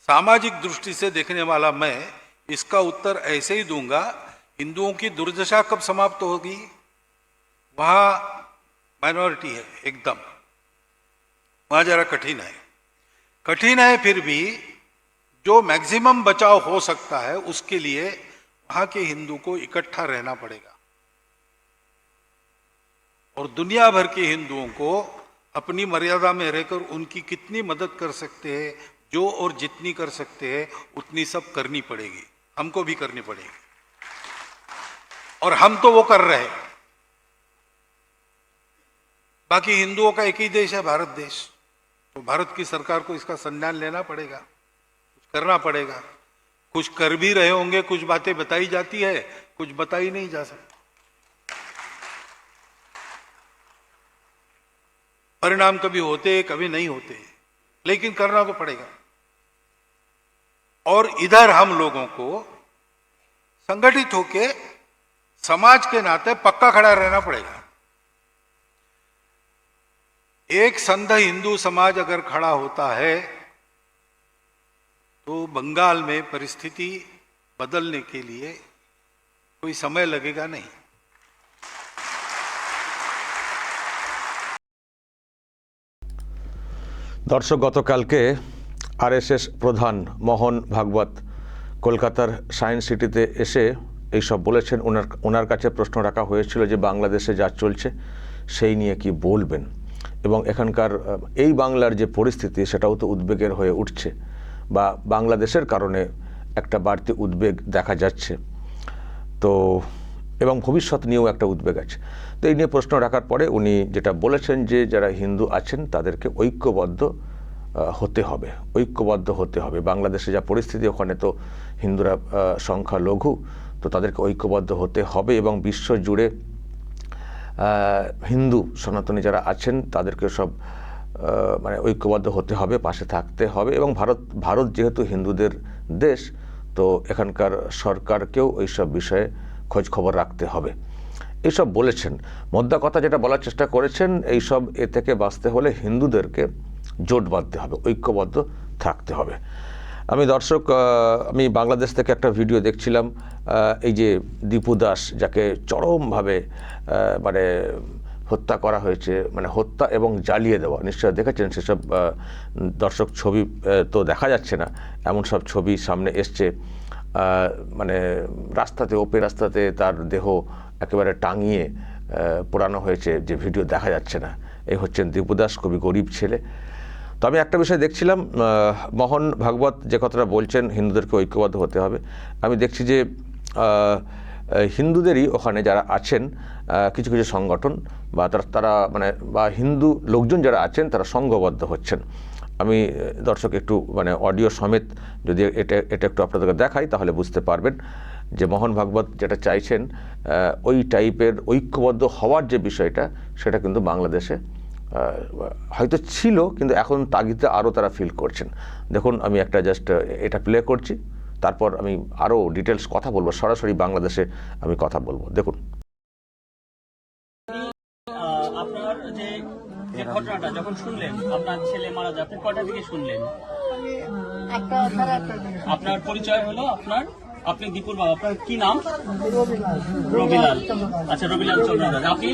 सामाजिक दृष्टि से देखने वाला मैं इसका उत्तर ऐसे ही दूँगा, हिंदुओं की दुर्दशा कब समाप्त होगी? वहाँ माइनॉरिटी है, एकदम। वहाँ जरा कठिन है। कठिन है फिर भी जो मैक्सिमम बचाव हो सकता है, उसके लिए वहाँ के हिंदू को इकट्ठा रहना पड़ेगा। और दुनिया भर के हिंदुओं को अपनी मर्यादा में रहकर उनकी कितनी मदद कर सकते हैं जो और जितनी कर सकते हैं, उतनी सब करनी पड़ेगी। हमको भी करनी पड़ेगी। और हम तो वो कर रहे हैं। बाकी हिंदुओं का एक ही देश है, भारत देश। तो भारत की सरकार को इसका संज्ञान लेना पड़ेगा। कुछ करना पड़ेगा। कुछ कर भी रहे होंगे, कुछ बातें बताई जाती है, कुछ बताई नहीं जा सकती। परिणाम कभी होते कभी नहीं होते लेकिन करना तो पड़ेगा। और इधर हम लोगों को संगठित होके समाज के नाते पक्का खड़ा रहना पड़ेगा एक संघ हिंदू समाज अगर खड़ा होता है तो बंगाल में परिस्थिति बदलने के लिए कोई समय लगेगा नहीं দর্শক গতকালকে আরএসএস প্রধান মোহন ভাগবত কলকাতার সায়েন্স সিটিতে এসে এইসব বলেছেন। ওনার ওনার কাছে প্রশ্ন রাখা হয়েছিল যে বাংলাদেশে যা চলছে সেই নিয়ে কি বলবেন? এবং এখানকার এই বাংলার যে পরিস্থিতি সেটাও তো উদ্বেগের হয়ে উঠছে বা বাংলাদেশের কারণে একটা বাড়তি উদ্বেগ দেখা যাচ্ছে। তো, এবং ভবিষ্যৎ নিয়েও একটা উদ্বেগ আছে। তো এই নিয়ে প্রশ্ন রাখার পরে উনি যেটা বলেছেন যে যারা হিন্দু আছেন তাদেরকে ঐক্যবদ্ধ হতে হবে, ঐক্যবদ্ধ হতে হবে। বাংলাদেশে যা পরিস্থিতি, ওখানে তো হিন্দুরা সংখ্যা লঘু, তো তাদেরকে ঐক্যবদ্ধ হতে হবে এবং বিশ্ব জুড়ে হিন্দু সনাতনী যারা আছেন তাদেরকে সব মানে ঐক্যবদ্ধ হতে হবে, পাশে থাকতে হবে এবং ভারত ভারত যেহেতু হিন্দুদের দেশ, তো এখানকার সরকারকেও এইসব বিষয়ে খোঁজ খবর রাখতে হবে। এইসব বলেছেন। মোদ্দা কথা যেটা বলার চেষ্টা করেছেন, এইসব এ থেকে বাঁচতে হলে হিন্দুদেরকে জোট বাঁধতে হবে, ঐক্যবদ্ধ থাকতে হবে। আমি দর্শক আমি বাংলাদেশ থেকে একটা ভিডিও দেখছিলাম এই যে দীপু দাস যাকে চরমভাবে মানে হত্যা করা হয়েছে মানে হত্যা এবং জ্বালিয়ে দেওয়া নিশ্চয় দেখেছেন সেসব দর্শক ছবি তো দেখা যাচ্ছে না, এমন সব ছবি সামনে এসছে মানে রাস্তাতে ওপেন রাস্তাতে তার দেহ একেবারে টাঙিয়ে পোড়ানো হয়েছে, যে ভিডিও দেখা যাচ্ছে না। এই হচ্ছেন দীপু দাস খুবই গরিব ছেলে। তো আমি একটা বিষয় দেখছিলাম মোহন ভাগবত যে কথাটা বলছেন, হিন্দুদেরকে ঐক্যবদ্ধ হতে হবে। আমি দেখছি যে হিন্দুদেরই ওখানে যারা আছেন কিছু কিছু সংগঠন বা তারা মানে বা হিন্দু লোকজন যারা আছেন, তারা সংঘবদ্ধ হচ্ছেন। আমি দর্শক একটু মানে অডিও সমেত যদি এটা এটা একটু আপনাদেরকে দেখাই, তাহলে বুঝতে পারবেন যে মোহন ভাগবত যেটা চাইছেন ওই টাইপের ঐক্যবদ্ধ হওয়ার যে বিষয়টা, সেটা কিন্তু বাংলাদেশে হয়তো ছিল কিন্তু এখন তাগিদে আরও তারা ফিল করছেন। দেখুন আমি একটা জাস্ট এটা প্লে করছি তারপর আমি আরও ডিটেলস কথা বলব সরাসরি বাংলাদেশে আমি কথা বলব। দেখুন। আপনার যে যে ঘটনাটা যখন শুনলেন আপনার ছেলে মারা যায় আপনি কয়টা দিকে শুনলেন? একটা সাড়ে আটটার দিকে আপনার পরিচয় হলো আপনার? আপনি দীপুর বাবা আপনার কি নাম? রবিলাল। আচ্ছা রবিলাল চন্দ্র আপনি?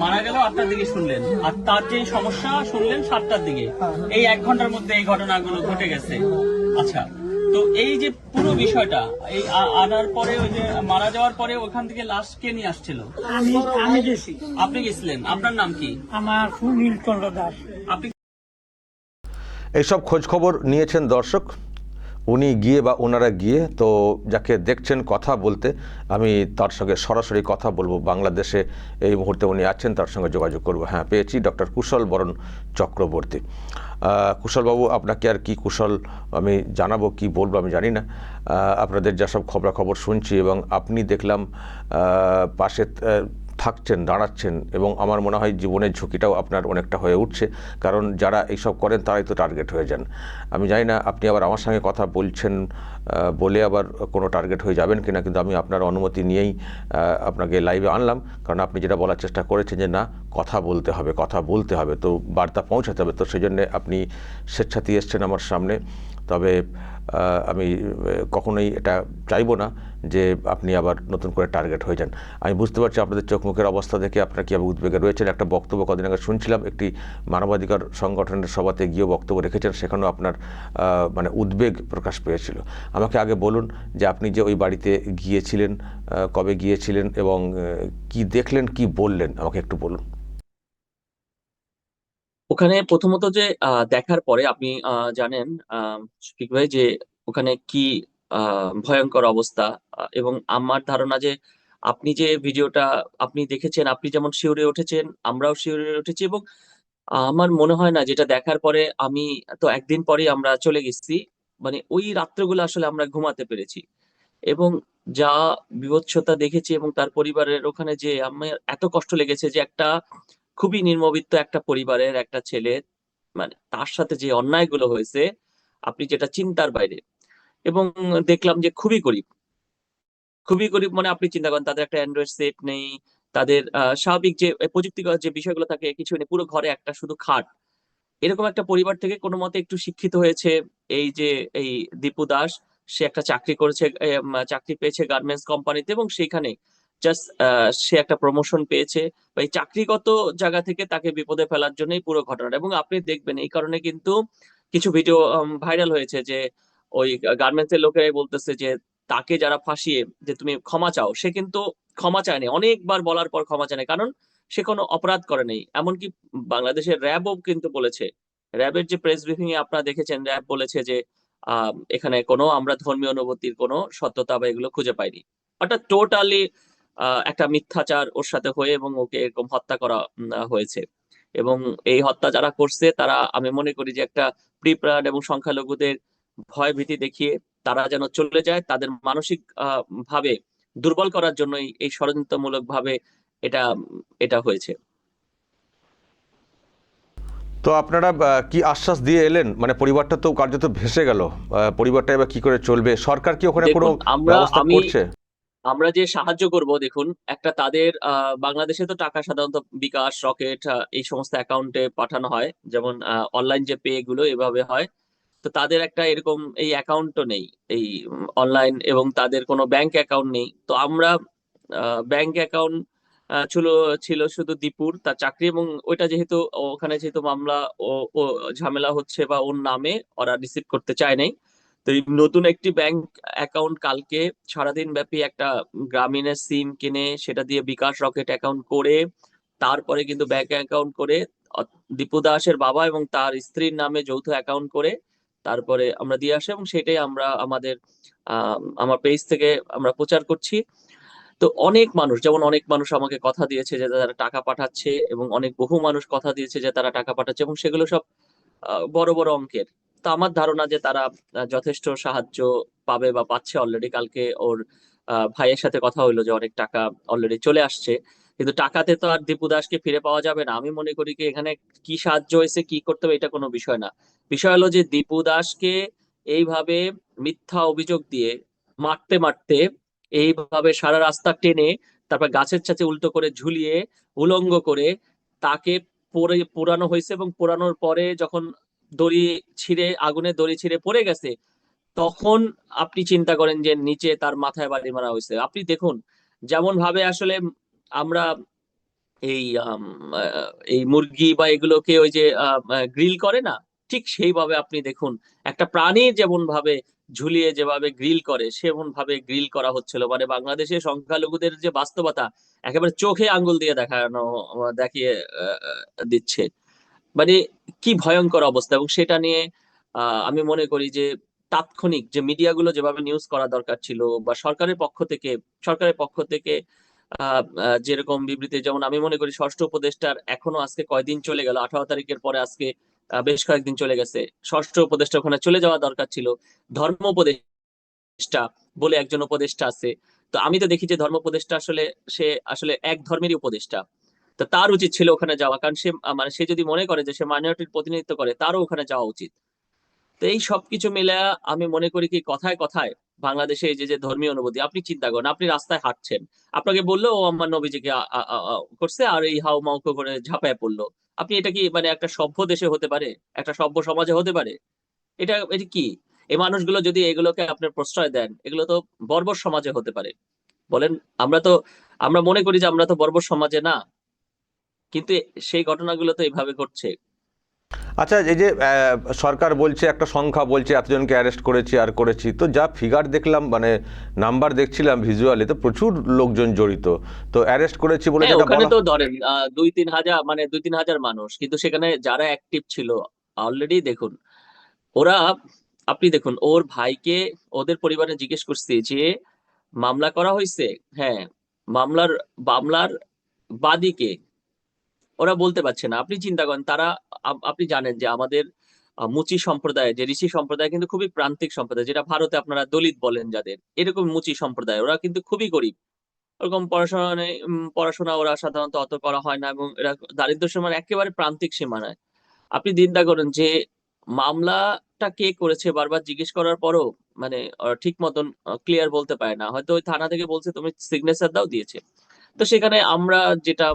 মারা গেল আটটার দিকে শুনলেন। আর তার যে সমস্যা শুনলেন সাতটার দিকে। এই এক ঘণ্টার মধ্যে এই ঘটনাগুলো ঘটে গেছে। আচ্ছা তো এই যে পুরো বিষয়টা এই আনার পরে ওই যে মারা যাওয়ার পরে ওখান থেকে লাশ কে নিয়ে আসছিল? আমি আমি গেছি। আপনি গেছিলেন? আপনার নাম কি? আমার সুনীল চন্দ্র দাস। আপনি এইসব খোঁজ খবর নিয়েছেন দর্শক। উনি গিয়ে বা ওনারা গিয়ে তো যাকে দেখছেন কথা বলতে, আমি তার সঙ্গে সরাসরি কথা বলব। বাংলাদেশে এই মুহূর্তে উনি আছেন, তার সঙ্গে যোগাযোগ করব। হ্যাঁ পেয়েছি ডক্টর কুশল বরণ চক্রবর্তী। কুশলবাবু, আপনাকে আর কি কুশল আমি জানাব, কি বলব আমি জানি না। আপনাদের যা সব খবরাখবর শুনছি এবং আপনি দেখলাম পাশে থাকছেন, দাঁড়াচ্ছেন এবং আমার মনে হয় জীবনের ঝুঁকিটাও আপনার অনেকটা হয়ে উঠছে। কারণ যারা এইসব করেন তারাই তো টার্গেট হয়ে যান। আমি জানি না, আপনি আবার আমার সঙ্গে কথা বলছেন বলে আবার কোনো টার্গেট হয়ে যাবেন কিনা, কিন্তু আমি আপনার অনুমতি নিয়েই আপনাকে লাইভে আনলাম। কারণ আপনি যেটা বলার চেষ্টা করেছেন যে, না, কথা বলতে হবে, কথা বলতে হবে। তো বার্তা পৌঁছাতে হবে। তো সেই জন্যে আপনি স্বেচ্ছাতে এসছেন আমার সামনে। তবে আমি কখনোই এটা চাইব না যে, আপনি আবার নতুন করে টার্গেট হয়ে যান। আমি বুঝতে পারছি আপনাদের চোখ মুখের অবস্থা দেখে আপনার কীভাবে উদ্বেগে রয়েছেন। একটা বক্তব্য কদিন আগে শুনছিলাম, একটি মানবাধিকার সংগঠনের সভাতে গিয়েও বক্তব্য রেখেছেন। সেখানেও আপনার মানে উদ্বেগ প্রকাশ পেয়েছিল। আমাকে আগে বলুন যে আপনি যে ওই বাড়িতে গিয়েছিলেন কবে গিয়েছিলেন এবং কি দেখলেন, কি বললেন, আমাকে একটু বলুন। ওখানে প্রথমত যে দেখার পরে আপনি জানেন শফিক ভাই, যে ওখানে কি ভয়ঙ্কর অবস্থা এবং আমার ধারণা যে আপনি যে ভিডিওটা আপনি দেখেছেন, আপনি যেমন শিউরে উঠেছেন, আমরাও শিউরে উঠেছি এবং আমার মনে হয় না, যেটা দেখার পরে আমি তো একদিন পরেই আমরা চলে গেছি। মানে ওই রাত্রগুলো আসলে আমরা ঘুমাতে পেরেছি। এবং যা বিভৎসতা দেখেছি এবং তার পরিবারের ওখানে যে আমার এত কষ্ট লেগেছে যে একটা খুবই নির্মবিত্ত একটা পরিবারের একটা ছেলে মানে তার সাথে যে অন্যায়গুলো হয়েছে, আপনি যেটা চিন্তার বাইরে। এবং দেখলাম যে খুবই গরিব। খুবই গরিব মানে আপনি চিন্তা করেন, তাদের একটা অ্যান্ড্রয়েড সেট নেই, তাদের স্বাভাবিক যে প্রযুক্তিগত যে বিষয়গুলো থাকে, কিছু নেই, পুরো ঘরে একটা শুধু খাট। এরকম একটা পরিবার থেকে কোনো মতে একটু শিক্ষিত হয়েছে। এই যে, এই দীপু দাস, সে একটা চাকরি করেছে চাকরি পেয়েছে গার্মেন্টস কোম্পানিতে এবং সেখানে জাস্ট সে একটা প্রমোশন পেয়েছে। বা এই চাকরিগত জায়গা থেকে তাকে বিপদে ফেলার জন্যই পুরো ঘটনাটা। এবং আপনি দেখবেন এই কারণে কিন্তু কিছু ভিডিও ভাইরাল হয়েছে যে, ওই গার্মেন্টস এর লোকেরাই বলতেছে যে, তাকে যারা ফাঁসিয়ে যে, তুমি ক্ষমা চাও, সে কিন্তু ক্ষমা চায়নি। অনেকবার বলার পর ক্ষমা চায়নি। কারণ সে কোনো অপরাধ করে নেই। এমনকি বাংলাদেশের র্যাবও কিন্তু বলেছে, র্যাবের যে প্রেস ব্রিফিং এ আপনারা দেখেছেন, র্যাব বলেছে যে এখানে কোনো আমরা ধর্মীয় অনুভূতির কোনো সত্যতা বা এগুলো খুঁজে পাইনি। অর্থাৎ টোটালি একটা মিথ্যাচার ওর সাথে হয়ে এবং ওকে এরকম হত্যা করা হয়েছে। এবং এই হত্যা যারা করছে, তারা আমি মনে করি যে একটা প্রিপ্রাণ এবং সংখ্যালঘুদের ভয় ভীতি দেখিয়ে তারা যেন চলে যায়, তাদের মানসিক ভাবে দুর্বল করার জন্যই এই ষড়যন্ত্রমূলক ভাবে এটা এটা হয়েছে। তো আপনারা কি আশ্বাস দিয়ে এলেন? মানে পরিবারটা তো কার্যত ভেসে গেল। পরিবারটা এবার কি করে চলবে? সরকার কি ওখানে কোনো আমরা- ব্যবস্থা করছে? আমরা যে সাহায্য করব দেখুন একটা তাদের বাংলাদেশে তো টাকা সাধারণত বিকাশ রকেট এই সমস্ত অ্যাকাউন্টে পাঠানো হয়। যেমন অনলাইন যে পে গুলো এভাবে হয়। তো তাদের একটা এরকম এই অ্যাকাউন্টও নেই এই অনলাইন এবং তাদের কোনো ব্যাংক অ্যাকাউন্ট নেই। তো আমরা ব্যাংক অ্যাকাউন্ট ছিল ছিল শুধু দীপুর তার চাকরি এবং ওইটা যেহেতু, ওখানে যেহেতু মামলা ও ঝামেলা হচ্ছে বা ওর নামে ওরা রিসিভ করতে চায় নাই। তো নতুন একটি ব্যাংক অ্যাকাউন্ট কালকে সারাদিন ব্যাপী একটা গ্রামীণের সিম কিনে সেটা দিয়ে বিকাশ রকেট অ্যাকাউন্ট করে, তারপরে কিন্তু ব্যাংক অ্যাকাউন্ট করে দীপু দাসের বাবা এবং তার স্ত্রীর নামে যৌথ অ্যাকাউন্ট করে, তারপরে আমরা দিয়ে আসি এবং সেটাই আমরা আমাদের আমার পেজ থেকে আমরা প্রচার করছি। তো অনেক মানুষ, যেমন অনেক মানুষ আমাকে কথা দিয়েছে যে তারা টাকা পাঠাচ্ছে এবং অনেক বহু মানুষ কথা দিয়েছে যে তারা টাকা পাঠাচ্ছে এবং সেগুলো সব বড় বড় অঙ্কের। তো আমার ধারণা যে তারা যথেষ্ট সাহায্য পাবে বা পাচ্ছে অলরেডি কালকে ওর ভাইয়ের সাথে কথা হইল যে অনেক টাকা অলরেডি চলে আসছে। কিন্তু টাকাতে তো আর দীপু দাসকে ফিরে পাওয়া যাবে না। আমি মনে করি কি এখানে কি সাহায্য হয়েছে, কি করতে হবে এটা কোনো বিষয় না। বিষয় হলো যে দীপু দাসকে এইভাবে মিথ্যা অভিযোগ দিয়ে মারতে মারতে এইভাবে সারা রাস্তা টেনে তারপর গাছের ছাঁচে উল্টো করে ঝুলিয়ে উলঙ্গ করে তাকে পরে পোড়ানো হয়েছে এবং পোড়ানোর পরে যখন দড়ি ছিঁড়ে, আগুনে দড়ি ছিঁড়ে পড়ে গেছে, তখন আপনি চিন্তা করেন যে নিচে তার মাথায় বাড়ি মারা হয়েছে। আপনি দেখুন যেমন ভাবে আসলে আমরা এই এই মুরগি বা এগুলোকে ওই যে গ্রিল করে না, ঠিক সেইভাবে আপনি দেখুন, একটা প্রাণী যেমন ভাবে ঝুলিয়ে যেভাবে গ্রিল করে সেমন ভাবে গ্রিল করা হচ্ছিল। মানে বাংলাদেশে সংখ্যালঘুদের যে বাস্তবতা, একেবারে চোখে আঙ্গুল দিয়ে দেখানো, দেখিয়ে দিচ্ছে। মানে কি ভয়ঙ্কর অবস্থা এবং সেটা নিয়ে আমি মনে করি যে তাৎক্ষণিক যে মিডিয়াগুলো যেভাবে নিউজ করা দরকার ছিল বা সরকারের পক্ষ থেকে, সরকারের পক্ষ থেকে যেরকম বিবৃতি, যেমন আমি মনে করি ষষ্ঠ উপদেষ্টার এখনও আজকে কয়দিন চলে গেল, আঠারো তারিখের পরে আজকে বেশ কয়েকদিন চলে গেছে। ষষ্ঠ উপদেষ্টা ওখানে চলে যাওয়া দরকার ছিল। ধর্ম উপদেষ্টা বলে একজন উপদেষ্টা আছে। তো আমি তো দেখি যে ধর্ম উপদেষ্টা আসলে সে আসলে এক ধর্মেরই উপদেষ্টা। তো তার উচিত ছিল ওখানে যাওয়া। কারণ সে মানে সে যদি মনে করে যে সে মাইনরিটির প্রতিনিধিত্ব করে, তারও ওখানে যাওয়া উচিত। তো এই সবকিছু মিলে আমি মনে করি কি, কথায় কথায় বাংলাদেশে এই যে ধর্মীয় অনুভূতি, আপনি চিন্তা করেন, আপনি রাস্তায় হাঁটছেন। আপনাকে বলল, ও আমার নবীজিকে করছে, আর এই হাউ মাউ করে ঝাঁপায় পড়ল। আপনি এটা কি মানে একটা সভ্য দেশে হতে পারে? একটা সভ্য সমাজে হতে পারে? এটা এটা কি? এই মানুষগুলো যদি এগুলোকে আপনার প্রশ্রয় দেন, এগুলো তো বর্বর সমাজে হতে পারে। বলেন, আমরা তো, আমরা মনে করি যে আমরা তো বর্বর সমাজে না। কিন্তু সেই ঘটনাগুলো তো এইভাবে ঘটছে। আচ্ছা এই যে সরকার বলছে একটা সংখ্যা বলছে এতজনকে অ্যারেস্ট করেছি আর করেছি। তো যা ফিগার দেখলাম মানে নাম্বার দেখছিলাম ভিজুয়ালি তো প্রচুর লোকজন জড়িত। তো অ্যারেস্ট করেছি বলে হ্যাঁ ওখানে তো ধরেন দুই তিন হাজার মানে দুই তিন হাজার মানুষ। কিন্তু সেখানে যারা অ্যাক্টিভ ছিল অলরেডি দেখুন ওরা আপনি দেখুন ওর ভাইকে ওদের পরিবারে জিজ্ঞেস করছি যে মামলা করা হয়েছে? হ্যাঁ মামলার মামলার বাদীকে ওরা বলতে পারছে না। আপনি চিন্তা করেন, তারা আপনি জানেন যে আমাদের মুচি সম্প্রদায়, যে ঋষি সম্প্রদায় কিন্তু খুবই প্রান্তিক সম্প্রদায়, যেটা ভারতে আপনারা দলিত বলেন যাদের। এরকম মুচি সম্প্রদায়, ওরা কিন্তু খুবই গরিব। ওরকম পড়াশোনা পড়াশোনা ওরা সাধারণত অত করা হয় না এবং এরা দারিদ্র সীমার একেবারে প্রান্তিক সীমানায় আপনি চিন্তা করেন যে মামলাটা কে করেছে বারবার জিজ্ঞেস করার পরও মানে ঠিক মতন ক্লিয়ার বলতে পারে না। হয়তো ওই থানা থেকে বলছে, তুমি সিগনেচার দাও, দিয়েছে। তো সেখানে আমরা যেটা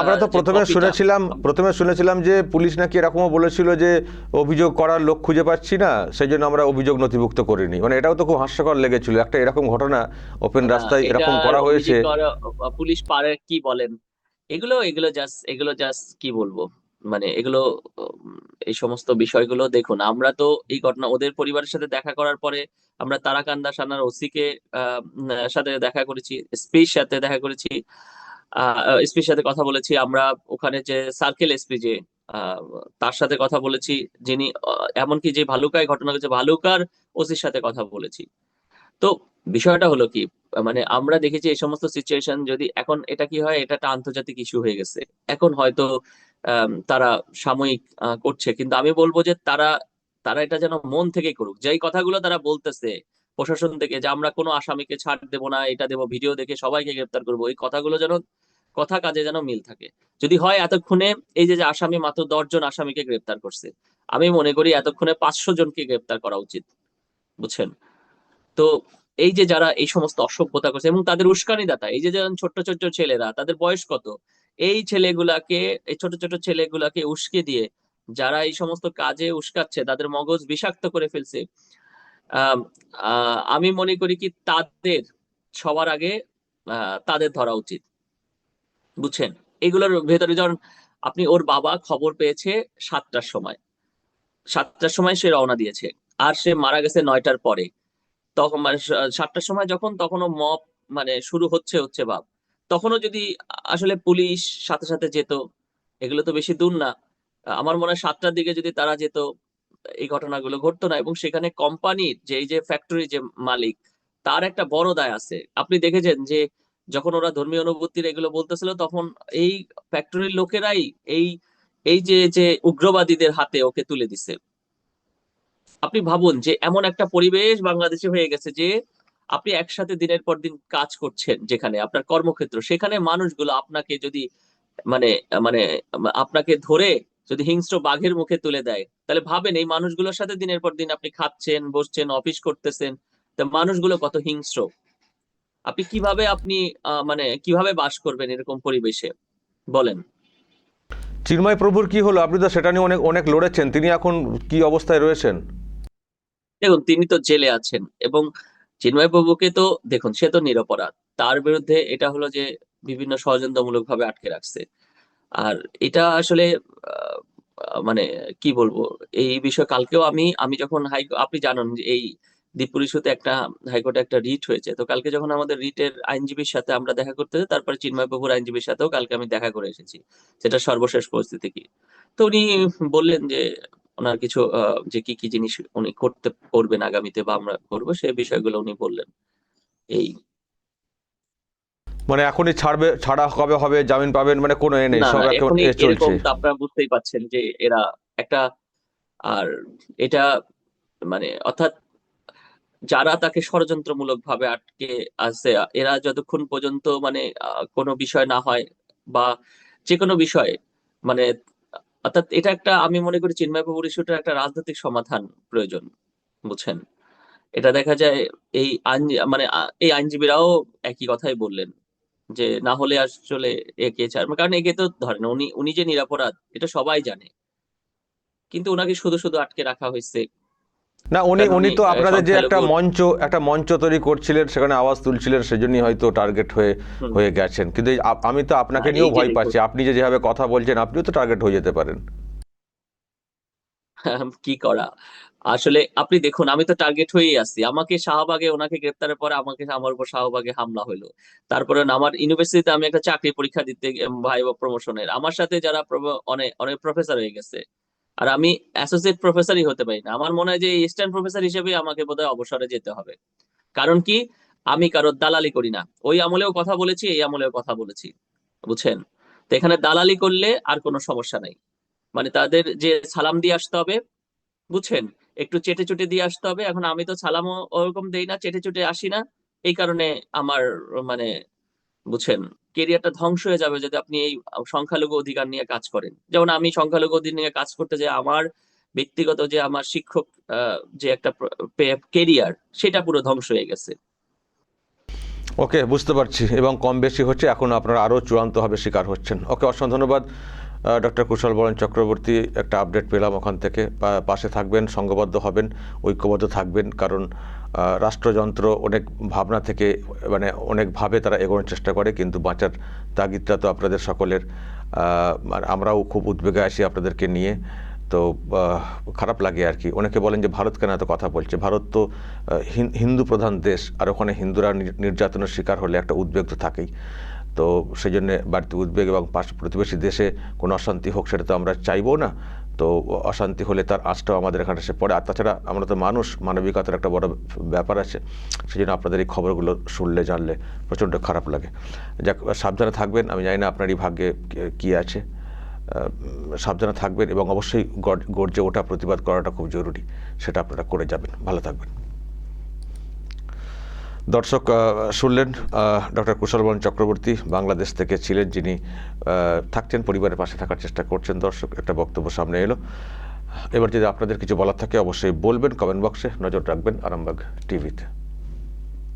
আমরা তো প্রথমে শুনেছিলাম প্রথমে শুনেছিলাম যে পুলিশ নাকি এরকমও বলেছিল যে অভিযোগ করার লোক খুঁজে পাচ্ছি না সেই জন্য আমরা অভিযোগ নথিভুক্ত করিনি। মানে এটাও তো খুব হাস্যকর লেগেছিল। একটা এরকম ঘটনা ওপেন রাস্তায় এরকম করা হয়েছে। পুলিশ পারে কি বলেন? এগুলো এগুলো জাস্ট এগুলো জাস্ট কি বলব? মানে এগুলো এই সমস্ত বিষয়গুলো দেখুন আমরা তো এই ঘটনা ওদের পরিবারের সাথে দেখা করার পরে আমরা তারাকান্দা সানার ওসি কে আহ, সাথে দেখা করেছি এসপির সাথে দেখা করেছি এসপির সাথে কথা বলেছি আমরা ওখানে যে সার্কেল এসপি যে তার সাথে কথা বলেছি যিনি এমনকি যে ভালুকায় ঘটনা ঘটেছে ভালুকার ওসির সাথে কথা বলেছি। তো বিষয়টা হলো কি মানে আমরা দেখেছি এই সমস্ত সিচুয়েশন যদি এখন এটা কি হয় এটা একটা আন্তর্জাতিক ইস্যু হয়ে গেছে। এখন হয়তো তারা সাময়িক করছে। কিন্তু আমি বলব যে তারা তারা এটা যেন মন থেকে করুক। যেই কথাগুলো তারা বলতেছে প্রশাসন থেকে যে আমরা কোনো আসামিকে ছাড় দেবো না, এটা দেবো, ভিডিও দেখে সবাইকে গ্রেপ্তার করব এই কথাগুলো যেন কথা কাজে যেন মিল থাকে। যদি হয় এতক্ষণে এই যে যে আসামি মাত্র দশজন আসামিকে গ্রেপ্তার করছে, আমি মনে করি এতক্ষণে পাঁচশো জনকে গ্রেপ্তার করা উচিত, বুঝছেন? তো এই যে যারা এই সমস্ত অসভ্যতা করছে এবং তাদের উস্কানিদাতা, এই যে যেমন ছোট্ট ছোট্ট ছেলেরা, তাদের বয়স কত? এই ছেলেগুলাকে এই ছোট ছোট ছেলেগুলাকে উস্কে দিয়ে যারা এই সমস্ত কাজে উস্কাচ্ছে তাদের মগজ বিষাক্ত করে ফেলছে আম, মনে করি কি তাদের সবার আগে তাদের ধরা উচিত। বুঝছেন? এগুলোর ভেতরে যখন আপনি ওর বাবা খবর পেয়েছে সাতটার সময়। সাতটার সময় সে রওনা দিয়েছে আর সে মারা গেছে নয়টার পরে। তখন মানে সাতটার সময় যখন তখনও মব মানে শুরু হচ্ছে হচ্ছে ভাব। তখনও যদি আসলে পুলিশ সাথে সাথে যেত, এগুলো তো বেশি দূর না। আমার মনে হয় সাতটার দিকে যদি তারা যেত, এই ঘটনাগুলো ঘটতো না। এবং সেখানে কোম্পানির যে, এই যে ফ্যাক্টরি যে মালিক, তার একটা বড় দায় আছে। আপনি দেখেছেন যে, যখন ওরা ধর্মীয় অনুভূতির এগুলো বলতেছিল, তখন এই ফ্যাক্টরির লোকেরাই এই এই যে যে উগ্রবাদীদের হাতে ওকে তুলে দিছে। আপনি ভাবুন যে, এমন একটা পরিবেশ বাংলাদেশে হয়ে গেছে যে আপনি একসাথে দিনের পর দিন কাজ করছেন যেখানে আপনার কর্মক্ষেত্র সেখানে মানুষগুলো আপনাকে যদি মানে মানে আপনাকে ধরে যদি হিংস্র বাঘের মুখে তুলে দেয় তাহলে ভাবেন এই মানুষগুলোর সাথে দিনের পর দিন আপনি খাচ্ছেন বসছেন অফিস করতেছেন তা মানুষগুলো কত হিংস্র। আপনি কীভাবে আপনি মানে কীভাবে বাস করবেন এরকম পরিবেশে? বলেন। চিন্ময় প্রভুর কি হলো? আপনি তো সেটা নিয়ে অনেক অনেক লড়েছেন। তিনি এখন কি অবস্থায় রয়েছেন? দেখুন তিনি তো জেলে আছেন এবং চিন্ময় বাবুকে তো, দেখুন, সে তো নিরপরাধ। তার বিরুদ্ধে এটা হলো যে বিভিন্ন ষড়যন্ত্রমূলক ভাবে আটকে রাখছে। আর এটা আসলে মানে কি বলব, এই বিষয়ে কালকেও আমি আমি যখন হাই, আপনি জানেন যে এই দ্বীপুর ইস্যুতে একটা হাইকোর্টে একটা রিট হয়েছে। তো কালকে যখন আমাদের রিটের আইনজীবীর সাথে আমরা দেখা করতে তারপরে চিন্ময় বাবুর আইনজীবীর সাথেও কালকে আমি দেখা করে এসেছি। সেটা সর্বশেষ পরিস্থিতি কি? তো উনি বললেন যে ওনার কিছু যে কি কি জিনিস উনি করতে করবেন আগামীতে বা আমরা করব সেই বিষয়গুলো উনি বললেন। এই। মানে এখনই ছাড়বে ছাড়া কবে হবে জামিন পাবেন মানে কোনো এ নেই সব এখন চলছে। আপনারা বুঝতেই পাচ্ছেন যে এরা একটা আর এটা মানে অর্থাৎ যারা তাকে ষড়যন্ত্রমূলক ভাবে আটকে আছে এরা যতক্ষণ পর্যন্ত মানে কোনো বিষয় না হয় বা যে কোনো বিষয় মানে অর্থাৎ এটা একটা, আমি মনে করি চিন্ময় বাবুর ইস্যুটার একটা রাজনৈতিক সমাধান প্রয়োজন, বুঝছেন? এটা দেখা যায় এই আইন মানে এই আইনজীবীরাও একই কথাই বললেন, যে না হলে আসলে একে চার, কারণ একে তো ধরেন উনি উনি যে নিরাপরাধ, এটা সবাই জানে। কিন্তু ওনাকে শুধু শুধু আটকে রাখা হয়েছে না উনি উনি তো আপনাদের যে একটা মঞ্চ একটা মঞ্চ তৈরি করছিলেন সেখানে আওয়াজ তুলছিলেন সেজন্যই হয়তো টার্গেট হয়ে হয়ে গেছেন। কিন্তু আমি তো আপনাকে নিয়েও ভয় পাচ্ছি। আপনি যে যেভাবে কথা বলছেন আপনিও তো টার্গেট হয়ে যেতে পারেন। কি করা? আসলে আপনি দেখুন আমি তো টার্গেট হয়েই আছি। আমাকে শাহবাগে ওনাকে গ্রেপ্তারের পরে আমাকে আমার উপর শাহবাগে হামলা হলো। তারপরে আমার ইউনিভার্সিটিতে আমি একটা চাকরি পরীক্ষা দিতে ভাই প্রমোশনের আমার সাথে যারা অনেক অনেক প্রফেসর হয়ে গেছে আর আমি অ্যাসোসিয়েট প্রফেসরই হতে পারি না। আমার মনে হয় যে স্ট্যান্ড প্রফেসর হিসেবে আমাকে বোধহয় অবসরে যেতে হবে। কারণ কি? আমি কারোর দালালি করি না। ওই আমলেও কথা বলেছি, এই আমলেও কথা বলেছি। বুঝছেন? তো এখানে দালালি করলে আর কোনো সমস্যা নাই। মানে তাদের যে সালাম দিয়ে আসতে হবে, বুঝছেন? একটু চেটে চুটে দিয়ে আসতে হবে। এখন আমি তো সালামও ওরকম দেই না, চেটে চুটে আসি না। এই কারণে আমার মানে বুঝছেন? কেরিয়ারটা ধ্বংস হয়ে যাবে যদি আপনি এই সংখ্যালঘু অধিকার নিয়ে কাজ করেন। যেমন আমি সংখ্যালঘু অধিকার নিয়ে কাজ করতে যে আমার ব্যক্তিগত যে আমার শিক্ষক যে একটা কেরিয়ার সেটা পুরো ধ্বংস হয়ে গেছে। ওকে বুঝতে পারছি। এবং কম বেশি হচ্ছে, এখন আপনারা আরও চূড়ান্তভাবে শিকার হচ্ছেন। ওকে অসংখ্য ধন্যবাদ। ডক্টর কুশল বরণ চক্রবর্তী, একটা আপডেট পেলাম ওখান থেকে। পাশে থাকবেন, সঙ্গবদ্ধ হবেন, ঐক্যবদ্ধ থাকবেন। কারণ রাষ্ট্রযন্ত্র অনেক ভাবনা থেকে মানে অনেকভাবে তারা এগোনোর চেষ্টা করে, কিন্তু বাঁচার তাগিদটা তো আপনাদের সকলের। আমরাও খুব উদ্বেগে আছি আপনাদেরকে নিয়ে। তো খারাপ লাগে আর কি। অনেকে বলেন যে, ভারত কেন এত কথা বলছে? ভারত তো হিন্দু প্রধান দেশ, আর ওখানে হিন্দুরা নির- নির্যাতনের শিকার হলে একটা উদ্বেগ তো থাকেই। তো সেই জন্যে বাড়তি উদ্বেগ এবং পাশ প্রতিবেশী দেশে কোনো অশান্তি হোক সেটা তো আমরা চাইব না। তো অশান্তি হলে তার আঁচটাও আমাদের এখানে এসে পড়ে। আর তাছাড়া আমরা তো মানুষ, মানবিকতার একটা বড় ব্যাপার আছে। সেই জন্য আপনাদের এই খবরগুলো শুনলে, জানলে প্রচণ্ড খারাপ লাগে। যাক, সাবধানে থাকবেন। আমি জানি না আপনারই ভাগ্যে কি- আছে। সাবধানে থাকবেন এবং অবশ্যই গর- গর্জে ওঠা, প্রতিবাদ করাটা খুব জরুরি। সেটা আপনারা করে যাবেন। ভালো থাকবেন। দর্শক শুনলেন ডক্টর কুশলবন চক্রবর্তী, বাংলাদেশ থেকে ছিলেন যিনি থাকছেন, পরিবারের পাশে থাকার চেষ্টা করছেন। দর্শক, একটা বক্তব্য সামনে এলো। এবার যদি আপনাদের কিছু বলার থাকে, অবশ্যই বলবেন, কমেন্ট বক্সে নজর রাখবেন আরামবাগ টিভিতে।